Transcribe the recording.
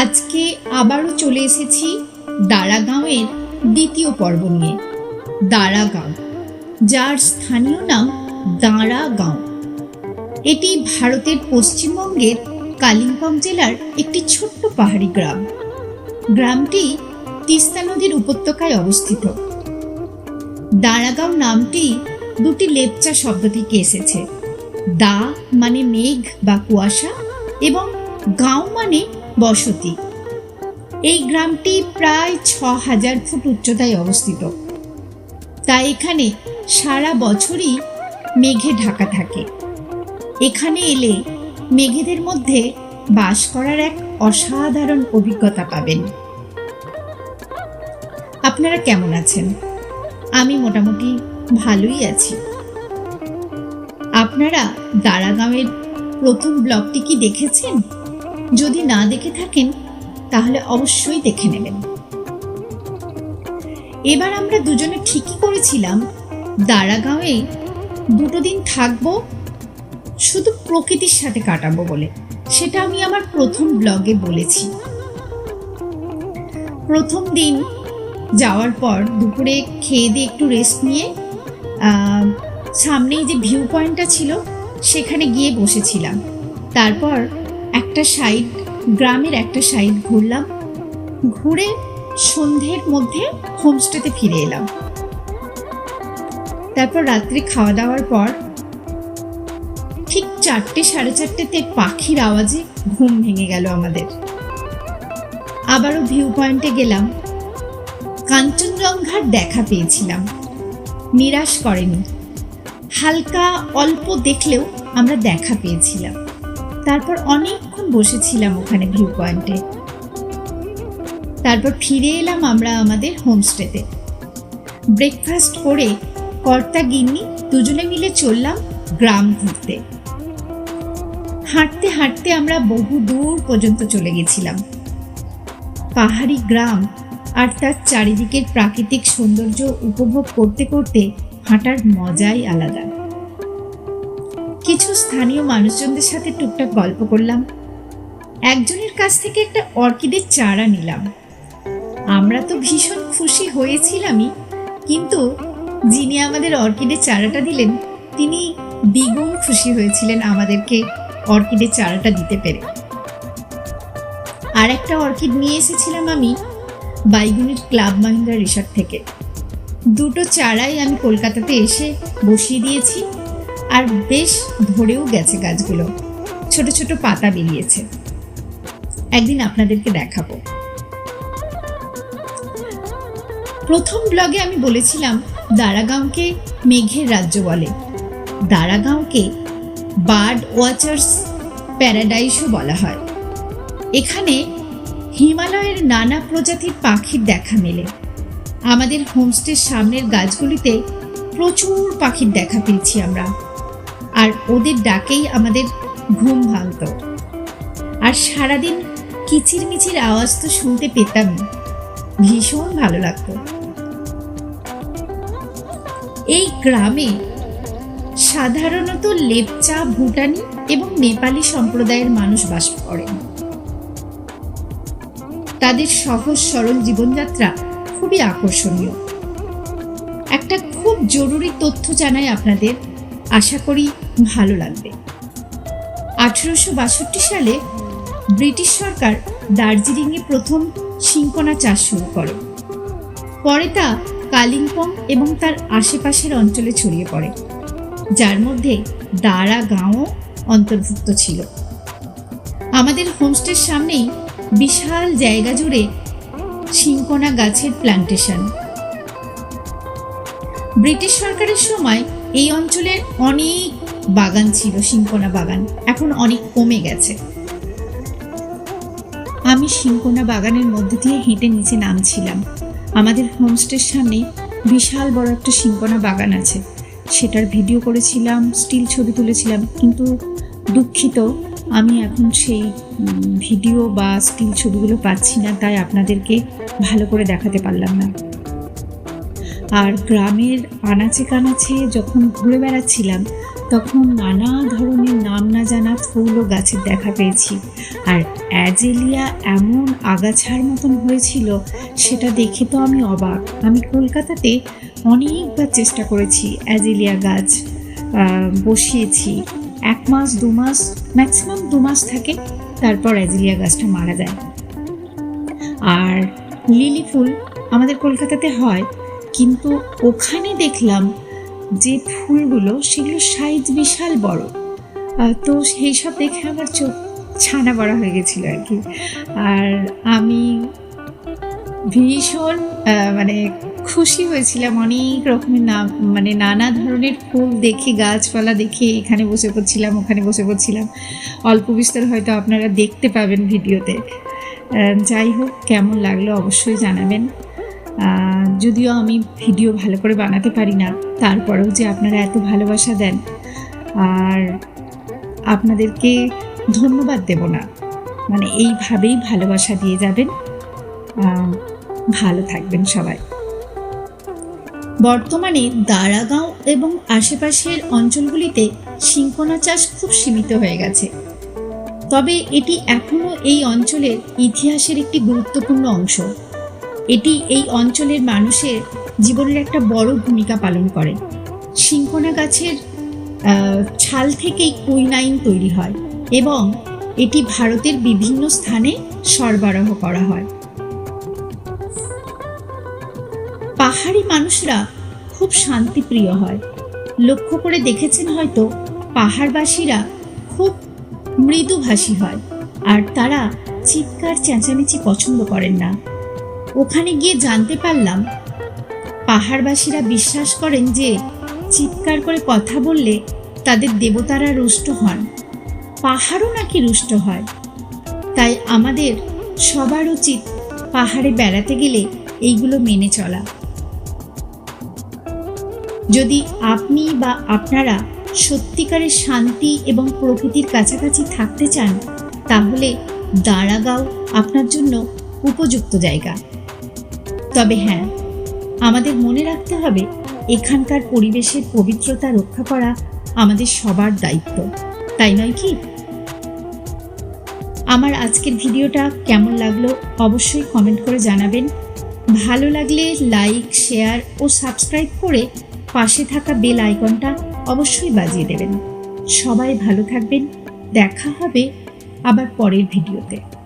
আজকে আবারও চলে এসেছি দাঁড়াগাঁওয়ের দ্বিতীয় পর্ব নিয়ে। দাঁড়াগাঁও যার স্থানীয় নাম দাঁড়াগাঁও এটি ভারতের পশ্চিমবঙ্গের কালিম্পং জেলার একটি ছোট্ট পাহাড়ি গ্রাম। গ্রামটি তিস্তা নদীর উপত্যকায় অবস্থিত। দাঁড়াগাঁও নামটি দুটি লেপচা শব্দ থেকে এসেছে। দা মানে মেঘ বা কুয়াশা এবং গাঁও মানে বসতি। এই গ্রামটি প্রায় ছ হাজার ফুট উচ্চতায় অবস্থিত। তাই এখানে সারা বছরই মেঘে ঢাকা থাকে। এখানে এলে মেঘেদের মধ্যে বাস করার এক অসাধারণ অভিজ্ঞতা পাবেন। আপনারা কেমন আছেন? আমি মোটামুটি ভালোই আছি। আপনারা দাঁড়াগাঁওয়ের প্রথম ব্লগটি কি দেখেছেন? যদি না দেখে থাকেন, তাহলে অবশ্যই দেখে নেবেন। এবার আমরা দুজনে ঠিকই করেছিলাম। দাঁড়াগাঁওয়ে দুটো দিন থাকব, শুধু প্রকৃতির সাথে কাটাবো বলে। সেটা আমি আমার প্রথম ব্লগে বলেছি। প্রথম দিন যাওয়ার পর দুপুরে খেয়ে দিয়ে একটু রেস্ট নিয়ে সামনেই যে ভিউ পয়েন্টটা ছিল, সেখানে গিয়ে বসেছিলাম। তারপর একটা সাইড গ্রামের একটা সাইড ঘুরলাম। ঘুরে সন্ধ্যের মধ্যে হোমস্টেতে ফিরে এলাম। তারপর রাত্রে খাওয়া দাওয়ার পর ঠিক চারটে সাড়ে চারটেতে পাখির আওয়াজে ঘুম ভেঙে গেল আমাদের। আবারও ভিউ পয়েন্টে গেলাম। কাঞ্চনজঙ্ঘার দেখা পেয়েছিলাম। নিরাশ করেনি। হালকা অল্প দেখলেও আমরা দেখা পেয়েছিলাম। তারপর অনেকক্ষণ বসেছিলাম ওখানে ভিউ পয়েন্টে। তারপর ফিরে এলাম আমরা আমাদের হোমস্টেতে। ব্রেকফাস্ট করে কর্তা গিন্নি দুজনে মিলে চললাম গ্রাম ঘুরতে। হাঁটতে হাঁটতে আমরা বহু দূর পর্যন্ত চলে গেছিলাম। পাহাড়ি গ্রাম আর তার চারিদিকের প্রাকৃতিক সৌন্দর্য উপভোগ করতে করতে হাঁটার মজাই আলাদা। কিছু স্থানীয় মানুষজনদের সাথে টুকটাক গল্প করলাম। একজনের কাছ থেকে একটা অর্কিডের চারা নিলাম। আমরা তো ভীষণ খুশি হয়েছিলামই, কিন্তু যিনি আমাদের অর্কিডের চারাটা দিলেন, তিনি দ্বিগুণ খুশি হয়েছিলেন আমাদেরকে অর্কিডের চারাটা দিতে পেরে। আর একটা অর্কিড নিয়ে এসেছিলাম আমি বাইগুনির ক্লাব মাহিন্দ্রা রিসর্ট থেকে। দুটো চারাই আমি কলকাতাতে এসে বসিয়ে দিয়েছি, আর বেশ ধরেও গেছে গাছগুলো। ছোট ছোট পাতা বেরিয়েছে। একদিন আপনাদেরকে দেখাবো। প্রথম ব্লগে আমি বলেছিলাম, দারাগাঁওকে মেঘের রাজ্য বলে। দারাগাঁওকে বার্ড ওয়াচার্স প্যারাডাইসও বলা হয়। এখানে হিমালয়ের নানা প্রজাতির পাখির দেখা মেলে। আমাদের হোমস্টের সামনের গাছগুলিতে প্রচুর পাখির দেখা পেয়েছি আমরা। আর ওদের ডাকেই আমাদের ঘুম ভাঙত। আর সারাদিন কিচিরমিচির আওয়াজ তো শুনতে পেতাম। ভীষণ ভালো লাগতো। এই গ্রামে সাধারণত লেপচা, ভুটানি এবং নেপালি সম্প্রদায়ের মানুষ বাস করেন তাদের সহজ, সরল জীবনযাত্রা খুবই আকর্ষণীয়। একটা খুব জরুরি তথ্য জানাই আপনাদের। আশা করি ভালো লাগবে। আঠেরোশো বাষট্টি সালে ব্রিটিশ সরকার দার্জিলিংয়ে প্রথম শিঙ্কনা চাষ শুরু করে। পরে তা কালিম্পং এবং তার আশেপাশের অঞ্চলে ছড়িয়ে পড়ে, যার মধ্যে দাঁড়া গাঁও অন্তর্ভুক্ত ছিল। আমাদের হোমস্টের সামনেই বিশাল জায়গা জুড়ে শিঙ্কনা গাছের প্লান্টেশন। ব্রিটিশ সরকারের সময় এই অঞ্চলের অনেক বাগান ছিল, শিঙ্কনা বাগান। এখন অনেক কমে গেছে। আমি শিঙ্কনা বাগানের মধ্যে দিয়ে হেঁটে নিচে নামছিলাম। আমাদের হোমস্টের সামনে বিশাল বড় একটা শিঙ্কনা বাগান আছে। সেটার ভিডিও করেছিলাম, স্টিল ছবি তুলেছিলাম, কিন্তু দুঃখিত, আমি এখন সেই ভিডিও বা স্টিল ছবিগুলো পাচ্ছি না, তাই আপনাদেরকে ভালো করে দেখাতে পারলাম না। আর গ্রামের আনাচে কানাচে যখন ঘুরে বেড়াচ্ছিলাম, তখন নানা ধরনের ফুল ও গাছের দেখা পেয়েছি। আর অ্যাজেলিয়া এমন আগাছার মতন হয়েছিল, সেটা দেখে তো আমি অবাক। আমি কলকাতাতে অনেকবার চেষ্টা করেছি অ্যাজেলিয়া গাছ বসিয়েছি। এক মাস, দু মাস, ম্যাক্সিমাম দু মাস থাকে, তারপর অ্যাজেলিয়া গাছটা মারা যায়। আর লিলি ফুল আমাদের কলকাতাতে হয়, কিন্তু ওখানে দেখলাম যে ফুলগুলো সেগুলো সাইজ বিশাল বড়। তো সেই সব দেখে আমার চোখ ছানা বড়া হয়ে গেছিল আর কি। আর আমি ভীষণ মানে খুশি হয়েছিলাম। অনেক রকমের নাম মানে নানা ধরনের ফুল দেখে, গাছপালা দেখে এখানে বসে পড়ছিলাম, ওখানে বসে পড়ছিলাম। অল্প বিস্তর হয়তো আপনারা দেখতে পাবেন ভিডিওতে। যাই হোক, কেমন লাগল অবশ্যই জানাবেন। যদিও আমি ভিডিও ভালো করে বানাতে পারি না, তারপরেও যে আপনারা এত ভালোবাসা দেন। আর আপনাদেরকে ধন্যবাদ দেব না। মানে এইভাবেই ভালোবাসা দিয়ে যাবেন। ভালো থাকবেন সবাই। বর্তমানে দারাগাঁও এবং আশেপাশের অঞ্চলগুলিতে সিংকোনা চাষ খুব সীমিত হয়ে গেছে। তবে এটি এখনও এই অঞ্চলের ইতিহাসের একটি গুরুত্বপূর্ণ অংশ। এটি এই অঞ্চলের মানুষের জীবনের একটা বড় ভূমিকা পালন করে। সিংকোনা গাছের ছাল থেকেই কুইনাইন তৈরি হয় এবং এটি ভারতের বিভিন্ন স্থানে সরবরাহ করা হয়। পাহাড়ি মানুষরা খুব শান্তিপ্রিয় হয়। লক্ষ্য করে দেখেছেন হয়তো, পাহাড়বাসীরা খুব মৃদুভাষী হয় আর তারা চিৎকার, চেঁচামেচি পছন্দ করেন না। ওখানে গিয়ে জানতে পারলাম, পাহাড়বাসীরা বিশ্বাস করেন যে চিৎকার করে কথা বললে তাদের দেবতারা রুষ্ট হন। পাহাড়ও নাকি রুষ্ট হয়। তাই আমাদের সবার উচিত পাহাড়ে বেড়াতে গেলে এইগুলো মেনে চলা। যদি আপনি বা আপনারা সত্যিকারের শান্তি এবং প্রকৃতির কাছাকাছি থাকতে চান, তাহলে দাঁড়াগাঁও আপনার জন্য উপযুক্ত জায়গা। তবে হ্যাঁ আমাদের মনে রাখতে হবে এখানকার পরিবেশের পবিত্রতা রক্ষা করা আমাদের সবার দায়িত্ব। তাই নয় কি? আমার আজকের ভিডিওটা কেমন লাগল অবশ্যই কমেন্ট করে জানাবেন। ভালো লাগলে লাইক শেয়ার ও সাবস্ক্রাইব করে পাশে থাকা বেল আইকনটা অবশ্যই বাজিয়ে দেবেন। সবাই ভালো থাকবেন। দেখা হবে আবার পরের ভিডিওতে।